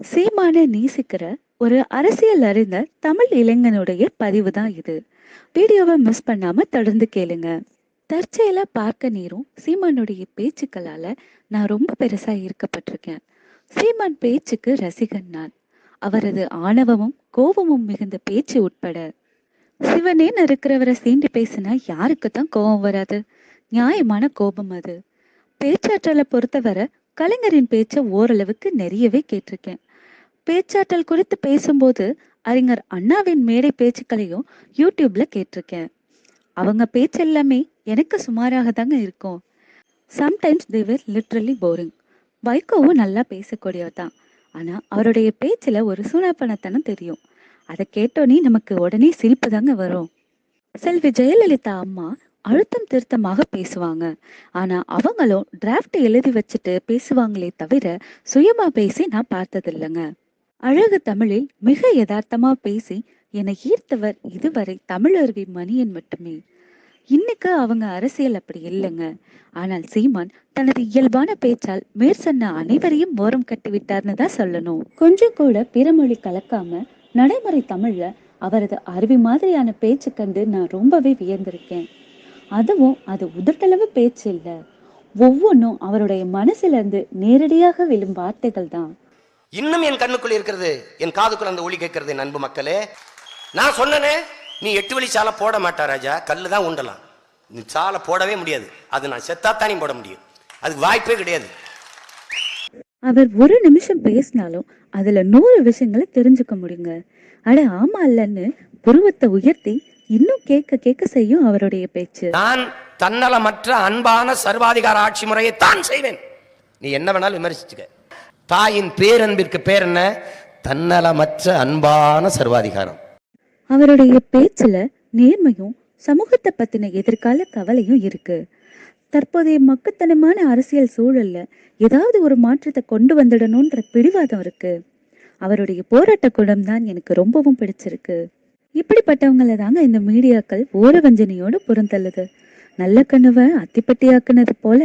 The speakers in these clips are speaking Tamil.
சீமான நேசிக்கிற ஒரு அரசியல் அறிந்த தமிழ் இளைஞனுடைய பதிவு தான் இது. வீடியோவை மிஸ் பண்ணாம தொடர்ந்து கேளுங்க. தற்செயலா பார்க்க நேரும் சீமானுடைய பேச்சுக்களால நான் ரொம்ப பெருசா ஈர்க்கப்பட்டிருக்கேன். சீமான் பேச்சுக்கு ரசிகன் நான். அவரது ஆணவமும் கோபமும் மிகுந்த பேச்சு உட்பட. சிவனேன்னு இருக்கிறவரை சீண்டி பேசினா யாருக்கு தான் கோபம் வராது? நியாயமான கோபம் அது. பேச்சாற்றலை பொறுத்தவரை கலைஞரின் பேச்சை ஓரளவுக்கு நிறையவே கேட்டிருக்கேன். பேச்சாற்றல் குறித்து பேசும்போது அறிஞர் அண்ணாவின் மேடை பேச்சுக்களையும் யூடியூப்ல கேட்டிருக்கேன். அவங்க பேச்சு எல்லாமே எனக்கு சுமாராக தாங்க இருக்கும். Sometimes they were literally boring வைகோவும் நல்லா பேசக்கூடியவர் தான் ஆனால் அவருடைய பேச்சில் ஒரு சூனாப்பணத்தனம் தெரியும். அதை கேட்டோன்னே நமக்கு உடனே சிரிப்பு தாங்க வரும். செல்வி ஜெயலலிதா அம்மா அழுத்தம் திருத்தமாக பேசுவாங்க. ஆனா அவங்களும் டிராஃப்ட் எழுதி வச்சுட்டு பேசுவாங்களே தவிர சுயமா பேசி நான் பார்த்ததில்லைங்க. அழகு தமிழில் மிக யதார்த்தமா பேசி என்னை ஈர்த்தவர் இதுவரை தமிழருவி மணியன் மட்டுமே. இன்னைக்கு அவங்க அரசியல் அப்படி இல்லைங்க. ஆனால் சீமான் தனது இயல்பான பேச்சால் மேற்சொன்ன அனைவரையும் ஓரம் கட்டி விட்டார்னு தான் சொல்லணும். கொஞ்சம் கூட பிறமொழி கலக்காம நடைமுறை தமிழ்ல அவரது அருவி மாதிரியான பேச்சு கண்டு நான் ரொம்பவே வியந்திருக்கேன். அதுவும் அது உதட்டளவு பேச்சு இல்லை. ஒவ்வொன்றும் அவருடைய மனசுல இருந்து நேரடியாக விழும் வார்த்தைகள் தான். இன்னும் என் கண்ணுக்குள் இருக்கிறது என் காதுக்குள் அந்த ஒளி கேட்கிறது என் அன்பு மக்களே. நான் சொன்னனே நீ எட்டு வழி சாலை போட மாட்டா ராஜா கல்லு தான் உண்டலாம் நீ சாலை போடவே முடியாது. அது நான் செத்தாத்தானே போட முடியும். அதுக்கு வாய்ப்பே கிடையாது. அவர் ஒரு நிமிஷம் பேசினாலும் அதுல நூறு விஷயங்களை தெரிஞ்சுக்க முடியுங்க. அட ஆமா இல்லன்னு புருவத்தை உயர்த்தி இன்னும் கேட்க கேட்க செய்யும் அவருடைய பேச்சு. நான் தன்னலமற்ற அன்பான சர்வாதிகார ஆட்சி முறையை தான் செய்வேன். நீ என்ன வேணாலும் விமர்சிச்சுக்க. தாயின் பேரன்பிற்கு பேர் என்ன? தன்னலமற்ற அன்பான சர்வாதிகாரம். அவருடைய பேச்சுல நேர்மையும் சமூகத்தை பத்தின எதிர்கால கவலையும் இருக்கு. தற்போதைய மக்கத்தனமான அரசியல் சூழல்ல ஏதாவது ஒரு மாற்றத்தை கொண்டு வந்துடணும்ன்ற பிடிவாதம் இருக்கு. அவருடைய போராட்ட குணம் தான் எனக்கு ரொம்பவும் பிடிச்சிருக்கு. இப்படிப்பட்டவங்கள தாங்க இந்த மீடியாக்கள் ஓரவஞ்சனையோடு புறந்தள்ளுது. நல்ல கனவை அத்திப்பட்டியாக்குனது போல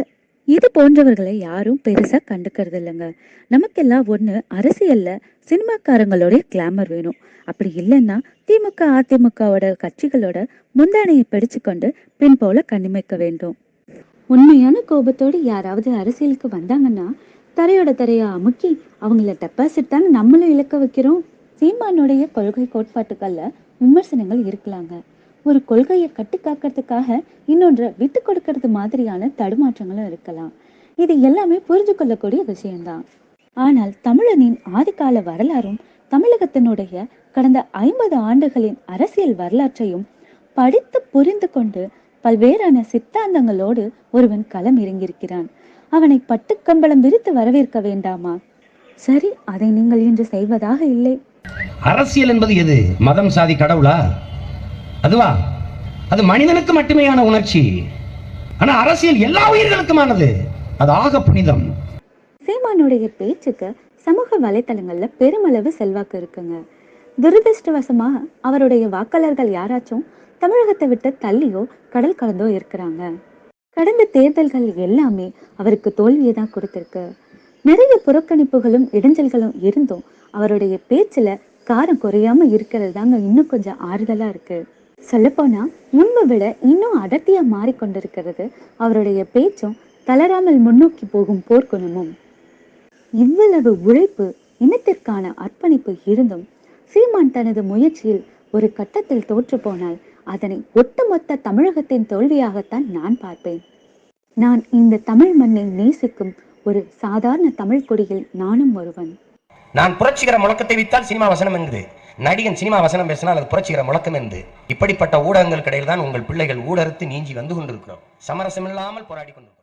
இது போன்றவர்களை யாரும் பெருசா கண்டுக்கிறது இல்லைங்க நமக்கெல்லாம் ஒண்ணு அரசியல்ல சினிமாக்காரங்களோட கிளாமர் வேணும். அப்படி இல்லைன்னா திமுக அதிமுகவோட கட்சிகளோட முந்தானையை பிடிச்சுக்கொண்டு பின் போல கண்ணிமைக்க வேண்டும். உண்மையான கோபத்தோடு யாராவது அரசியலுக்கு வந்தாங்கன்னா தரையோட தரையா அமுக்கி அவங்கள டெபாசிட் தானே நம்மளும் இழக்க வைக்கிறோம். சீமானுடைய கொள்கை கோட்பாட்டுக்கள்ல விமர்சனங்கள் இருக்கலாங்க. ஒரு கொள்கையை கட்டி காக்கிறதுக்காக இன்னொன்றை விட்டு கொடுக்கறது மாதிரியான தடுமாற்றங்களும் இருக்கலாம். இது எல்லாமே புரிஞ்சு கொள்ளக்கூடிய விஷயம்தான். ஆனால் தமிழனின் ஆதிகால வரலாறும் தமிழகத்தினுடைய கடந்த ஐம்பது ஆண்டுகளின் அரசியல் வரலாற்றையும் படித்து புரிந்து கொண்டு பல்வேறான சித்தாந்தங்களோடு ஒருவன் களம் இறங்கியிருக்கிறான். அவனை பட்டுக்கம்பளம் விரித்து வரவேற்க வேண்டாமா? சரி அதை நீங்கள் இன்று செய்வதாக இல்லை. அரசியல் என்பது எது? மதம் சாதி கடவுளா? அதுவா? அது மனிதனுக்கு மட்டுமேயான உணர்ச்சி. ஆனா அரசியல் எல்லா உயிர்களுக்குமானது. அது ஆக புனிதம். சீமானுடைய பேச்சுக்கு சமூக வலைத்தளங்கள்ல பெருமளவு செல்வாக்கு இருக்குங்க. துரதிருஷ்டவசமா அவருடைய வாக்காளர்கள் யாராச்சும் தமிழகத்தை விட்டு தள்ளியோ கடல் கடந்தோ இருக்கிறாங்க. கடந்த தேர்தல்கள் எல்லாமே அவருக்கு தோல்வியை தான் கொடுத்திருக்கு. நிறைய புறக்கணிப்புகளும் இடைஞ்சல்களும் இருந்தும் அவருடைய பேச்சுல காரம் குறையாம இருக்கிறது தாங்க இன்னும் கொஞ்சம் ஆறுதலா இருக்கு. சொல்லப்போனால் முன்பு விட இன்னும் அடர்த்தியாக மாறிக்கொண்டிருக்கிறது. அவருடைய பேச்சும் தளராமல் முன்னோக்கி போகும் போர்க்குணமும். இவ்வளவு உழைப்பு இனத்திற்கான அர்ப்பணிப்பு இருந்தும் சீமான் தனது முயற்சியில் ஒரு கட்டத்தில் தோற்று போனால் அதனை ஒட்டுமொத்த தமிழகத்தின் தோல்வியாகத்தான் நான் பார்ப்பேன். நான் இந்த தமிழ் மண்ணை நேசிக்கும் ஒரு சாதாரண தமிழ் கொடியில் நானும் ஒருவன். நான் புரட்சிகர முழக்கத்தை வைத்தால் சினிமா வசனம் என்று நடிகன் சினிமா வசனம் பேசினால் அது புரட்சிகர முழக்கம் என்று. இப்படிப்பட்ட ஊடகங்களுக்கு இடையில் தான் உங்கள் பிள்ளைகள் ஊடறுத்து நீஞ்சி வந்து கொண்டிருக்கிறோம். சமரசமில்லாமல் போராடி கொண்டிருக்கிறோம்.